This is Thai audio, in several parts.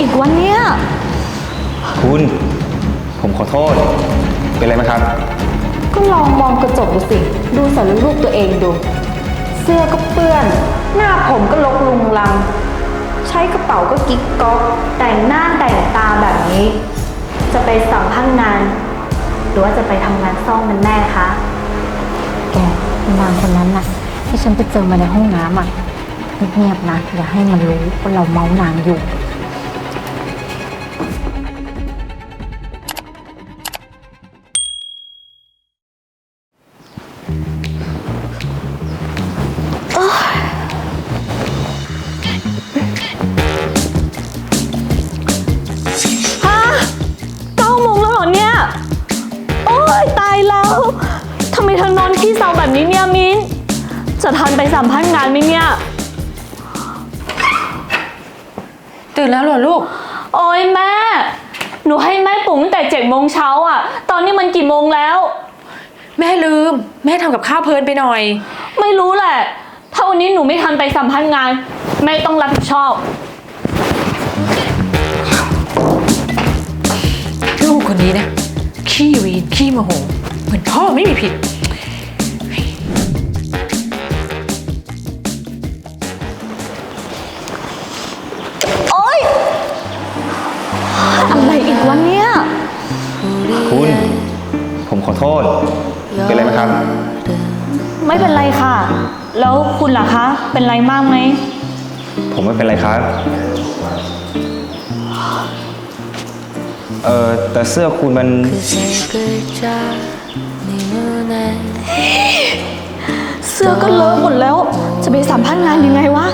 อีกวันเนี้ยคุณ ผมขอโทษ เป็นไรไหมครับ ก็ลองมองกระจกดูสิ ดูสารรูปตัวเองดู เสื้อก็เปื้อน หน้าผมก็ลกลุงลัง ใช้กระเป๋าก็กิ๊กก๊อกแต่งหน้าแต่งตาแบบนี้ จะไปสัมภาษณ์งาน หรือว่าจะไปทำงานซ่อมมันแน่คะแกนางคนนั้นน่ะ ที่ฉันไปเจอมาในห้องน้ำอะเงียบๆนะ อย่าให้มันรู้ว่าเราเมานางอยู่ จะทันไปสัมภาษณ์งานไหมเนี่ย ตื่นแล้วเหรอลูก โอ้ยแม่ หนูให้แม่ปลุกตั้งแต่เจ็ดโมงเช้าอะ ตอนนี้มันกี่โมงแล้ว แม่ลืม แม่ทำกับข้าวเพลินไปหน่อย ไม่รู้แหละ ถ้าวันนี้หนูไม่ทันไปสัมภาษณ์งาน แม่ต้องรับผิดชอบ ลูกคนนี้นะขี้วีนขี้โมโห เหมือนพ่อไม่มีผิด ผมขอโทษ เป็นไรไหมครับ ไม่เป็นไรค่ะ แล้วคุณล่ะคะ เป็นไรมากไหม ผมไม่เป็นไรครับ เออแต่เสื้อคุณมัน เสื้อก็เลอะหมดแล้ว จะไปสัมภาษณ์งานยังไงวะ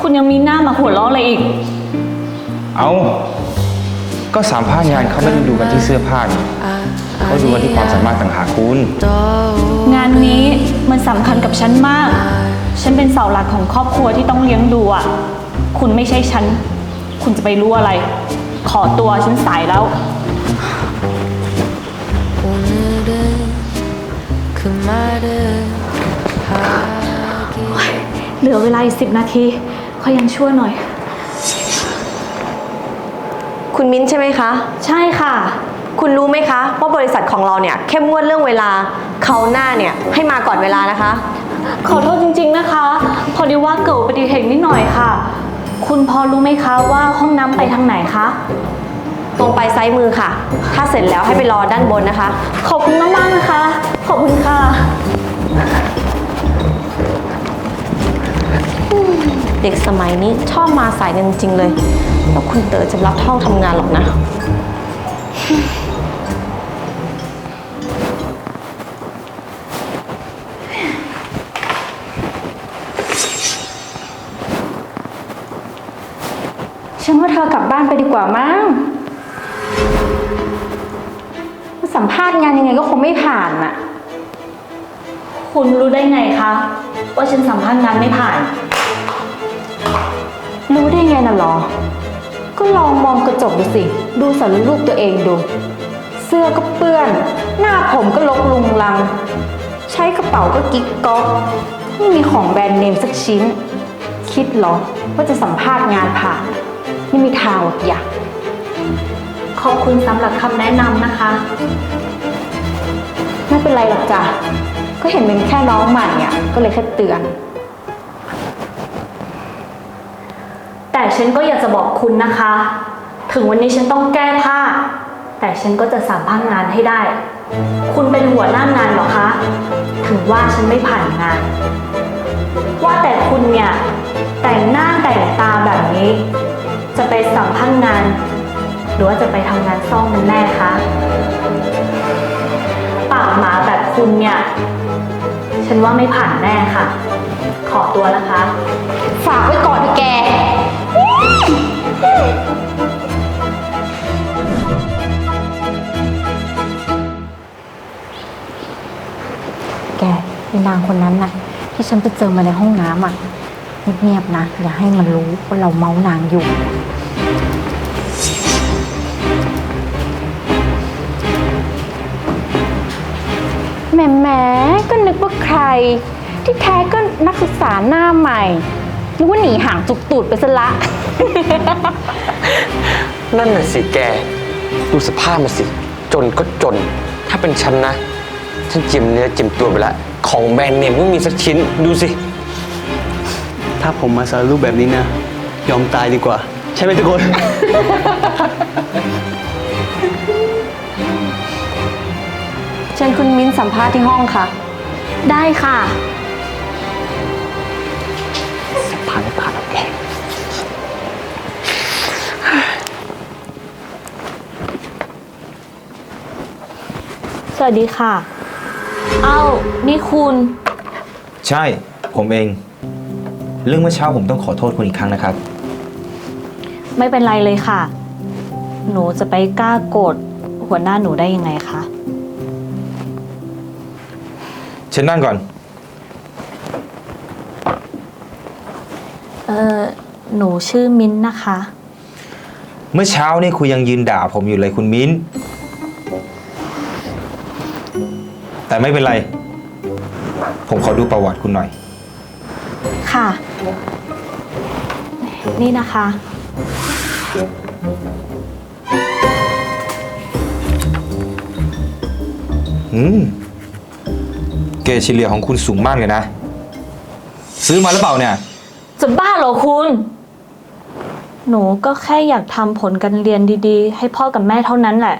คุณยังมีหน้ามาหัวเราะอะไรอีก เอา ก็สามภาคงานเขาไม่ได้ดูกันที่เสื้อผ้าเขาดูกันที่ความสามารถต่างหากคุณ งานนี้มันสำคัญกับฉันมาก ฉันเป็นเสาหลักของครอบครัวที่ต้องเลี้ยงดูอะ คุณไม่ใช่ฉัน คุณจะไปรู้อะไร ขอตัวฉันสายแล้ว เหลือเวลาอีกสิบนาที ขอยังชั่วหน่อย คุณมิ้นใช่ไหมคะ ใช่ค่ะ คุณรู้ไหมคะว่าบริษัทของเราเนี่ยเข้มงวดเรื่องเวลาเขาวหน้าเนี่ยให้มาก่อนเวลานะคะ ขอโทษจริงๆนะคะ พอดีว่าเกิดอุบัติเหตุนิดหน่อยค่ะ คุณพอรู้ไหมคะว่าห้องน้ำไปทางไหนคะ ตรงไปซ้ายมือค่ะ ถ้าเสร็จแล้วให้ไปรอด้านบนนะคะ ขอบคุณมากๆนะคะ ขอบคุณค่ะเด็กสมัยนี้ชอบมาสายกันจริงเลย แล้วคุณเต๋อจะรับเท่าทำงานหรอกนะ ฉันว่าเธอกลับบ้านไปดีกว่ามั้งสัมภาษณ์งานยังไงก็คงไม่ผ่านน่ะ คุณรู้ได้ไงคะ ว่าฉันสัมภาษณ์งานไม่ผ่าน รู้ได้ไงน่ะหรอ ก็ลองมองกระจกดูสิ ดูสารรูปตัวเองดู เสื้อก็เปื้อน หน้าผมก็ลกลุงลัง ใช้กระเป๋าก็กิ๊กก๊อกไม่มีของแบรนด์เนมสักชิ้น คิดเหรอว่าจะสัมภาษณ์งานผ่านไม่มีทางหรอกอย่าขอบคุณสำหรับคำแนะนำนะคะ ไม่เป็นไรหรอกจ้ะ ก็เห็นเป็นแค่น้องใหม่อะก็เลยแค่เตือน แต่ฉันก็อยากจะบอกคุณนะคะ ถึงวันนี้ฉันต้องแก้ผ้า แต่ฉันก็จะสัมาษณ์งานให้ได้ คุณเป็นหัวหน้างานเหรอคะ ถึงว่าฉันไม่ผ่านงาน ว่าแต่คุณเนี่ย แต่งหน้าแต่งตาแบบนี้ จะไปสัมภาษณ์งาน หรือว่าจะไปทำงานซ่อมมันแน่คะปากหมาแบบคุณเนี่ย ฉันว่าไม่ผ่านแน่ค่ะ ขอตัวนะคะ ฝากไว้ นางคนนั้นน่ะที่ฉันไปเจอมาในห้องน้ำอะเงียบๆนะ อย่าให้มันรู้ว่าเราเมานางอยู่ แหมแหมก็นึกว่าใคร ที่แท้ก็นักศึกษาหน้าใหม่นึกว่าหนีห่างจุกตูดไปซะละ นั่นน่ะสิแก ดูสภาพมาสิ จนก็จน ถ้าเป็นฉันนะ ฉันเจียมเนื้อเจียมตัวไปแล้ว ของแบรนด์เนมไม่มีสักชิ้นดูสิ ถ้าผมมาสารรูปแบบนี้นะ ยอมตายดีกว่า ใช่ไหมทุกคน เชิญคุณมิ้นสัมภาษณ์ที่ห้องค่ะ ได้ค่ะ ผ่านไม่ผ่านหรอกแกสวัสดีค่ะ เอ้า นี่คุณ ใช่ ผมเอง เรื่องเมื่อเช้าผมต้องขอโทษคุณอีกครั้งนะครับ ไม่เป็นไรเลยค่ะ หนูจะไปกล้าโกรธหัวหน้าหนูได้ยังไงคะ เชิญนั่งก่อน เออหนูชื่อมิ้นท์นะคะ เมื่อเช้านี่คุณยังยืนด่าผมอยู่เลยคุณมิ้น แต่ไม่เป็นไร ผมขอดูประวัติคุณหน่อย ค่ะ นี่นะคะ อืม เกรดเฉลี่ยของคุณสูงมากเลยนะ ซื้อมาหรือเปล่าเนี่ย จะบ้าเหรอคุณ หนูก็แค่อยากทำผลการเรียนดีๆ ให้พ่อกับแม่เท่านั้นแหละ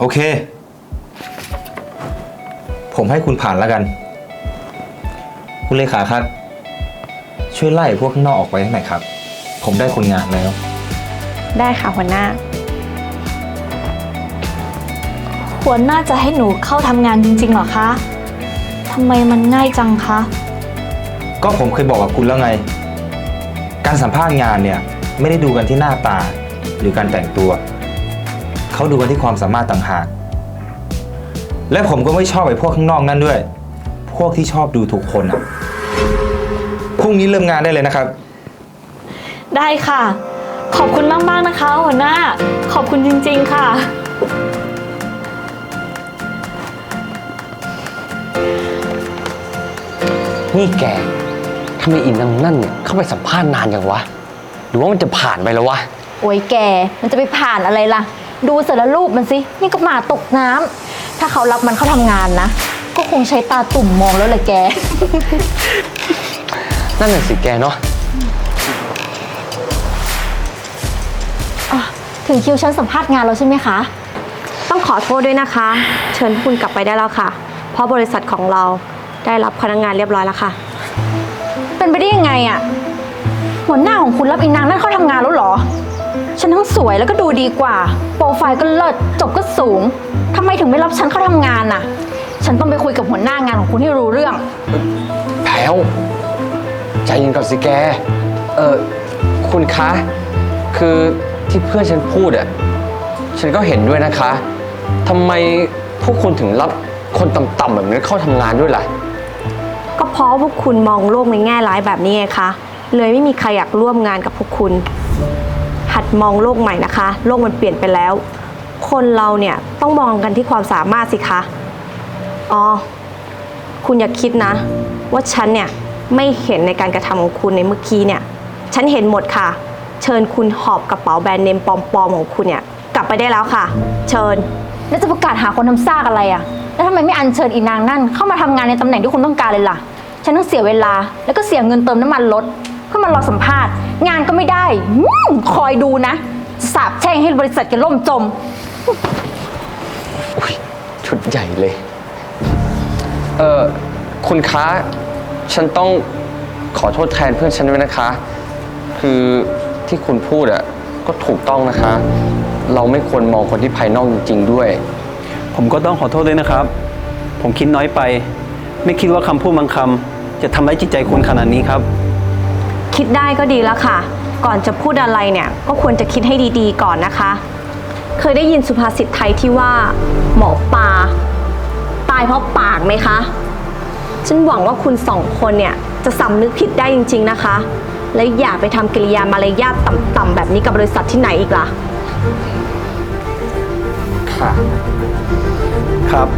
โอเค ผมให้คุณผ่านแล้วกัน คุณเลขาครับ ช่วยไล่พวกข้างนอกออกไปให้หน่อยครับ ผมได้คนงานแล้ว ได้ค่ะหัวหน้า หัวหน้าจะให้หนูเข้าทำงานจริงๆเหรอคะทำไมมันง่ายจังคะ ก็ผมเคยบอกกับคุณแล้วไง การสัมภาษณ์งานเนี่ย ไม่ได้ดูกันที่หน้าตา หรือการแต่งตัว เขาดูกันที่ความสามารถต่างหาก และผมก็ไม่ชอบไอ้พวกข้างนอกนั่นด้วย พวกที่ชอบดูถูกคนอะพรุ่งนี้เริ่มงานได้เลยนะครับ ได้ค่ะ ขอบคุณมาก ๆ นะคะหัวหน้า ขอบคุณจริง ๆ ค่ะ นี่แกทำไมอินนังนั่นเนี่ยเข้าไปสัมภาษณ์นานอย่างวะ หรือว่ามันจะผ่านไปแล้ววะ โอ้ยแก มันจะไปผ่านอะไรล่ะ ดูสารรูปมันสิ นี่ก็หมาตกน้ำ ถ้าเขารับมันเข้าทำงานนะ ก็คงใช้ตาตุ่มมองแล้วเลยแก นั่นน่ะสิแกเนาะอะถึงคิวฉันสัมภาษณ์งานแล้วใช่ไหมคะ ต้องขอโทษด้วยนะคะ เชิญคุณกลับไปได้แล้วค่ะ เพราะบริษัทของเราได้รับพนักงานเรียบร้อยแล้วค่ะ เป็นไปได้ยังไงอะหัวหน้าของคุณรับอีนางนั่นเข้าทำงานแล้วเหรอ ฉันทั้งสวยแล้วก็ดูดีกว่า โปรไฟล์ก็เลิศจบก็สูงทำไมถึงไม่รับฉันเข้าทำงานน่ะ ฉันต้องไปคุยกับหัวหน้างานของคุณให้รู้เรื่อง แพลวใจเย็นก่อนสิแก เออคุณคะ คือที่เพื่อนฉันพูดอะฉันก็เห็นด้วยนะคะทำไมพวกคุณถึงรับคนต่ำๆแบบนี้เข้าทำงานด้วยล่ะ ก็เพราะว่าพวกคุณมองโลกในแง่ร้ายแบบนี้ไงคะ เลยไม่มีใครอยากร่วมงานกับพวกคุณ หัดมองโลกใหม่นะคะ โลกมันเปลี่ยนไปแล้ว คนเราเนี่ยต้องมองกันที่ความสามารถสิคะ อ๋อ คุณอย่าคิดนะ ว่าฉันเนี่ยไม่เห็นในการกระทำของคุณในเมื่อกี้เนี่ย ฉันเห็นหมดค่ะ เชิญคุณหอบกระเป๋าแบรนด์เนมปลอมๆของคุณเนี่ย กลับไปได้แล้วค่ะ เชิญ แล้วจะประกาศหาคนทำซากอะไรอะแล้วทำไมไม่อัญเชิญอีนางนั่นเข้ามาทำงานในตำแหน่งที่คุณต้องการเลยล่ะ ฉันต้องเสียเวลา แล้วก็เสียเงินเติมน้ำมันรถเพื่อมารอสัมภาษณ์ งานก็ไม่ได้ อยดูนะ สาบแช่งให้บริษัทแกล่มจม อุ๊ยชุดใหญ่เลย เออคุณคะ ฉันต้องขอโทษแทนเพื่อนฉันด้วยนะคะ คือที่คุณพูดอะก็ถูกต้องนะคะ เราไม่ควรมองคนที่ภายนอกจริงๆด้วย ผมก็ต้องขอโทษด้วยนะครับ ผมคิดน้อยไป ไม่คิดว่าคำพูดบางคำจะทำร้ายจิตใจคุณขนาดนี้ครับ คิดได้ก็ดีแล้วค่ะ ก่อนจะพูดอะไรเนี่ยก็ควรจะคิดให้ดีๆก่อนนะคะ เคยได้ยินสุภาษิตไทยที่ว่า หมอปลาตายเพราะปากไหมคะ ฉันหวังว่าคุณสองคนเนี่ยจะสำนึกผิดได้จริง ๆนะคะ และอย่าไปทำกิริยามารยาทต่ำๆแบบนี้กับบริษัทที่ไหนอีกล่ะ ค่ะ ครับ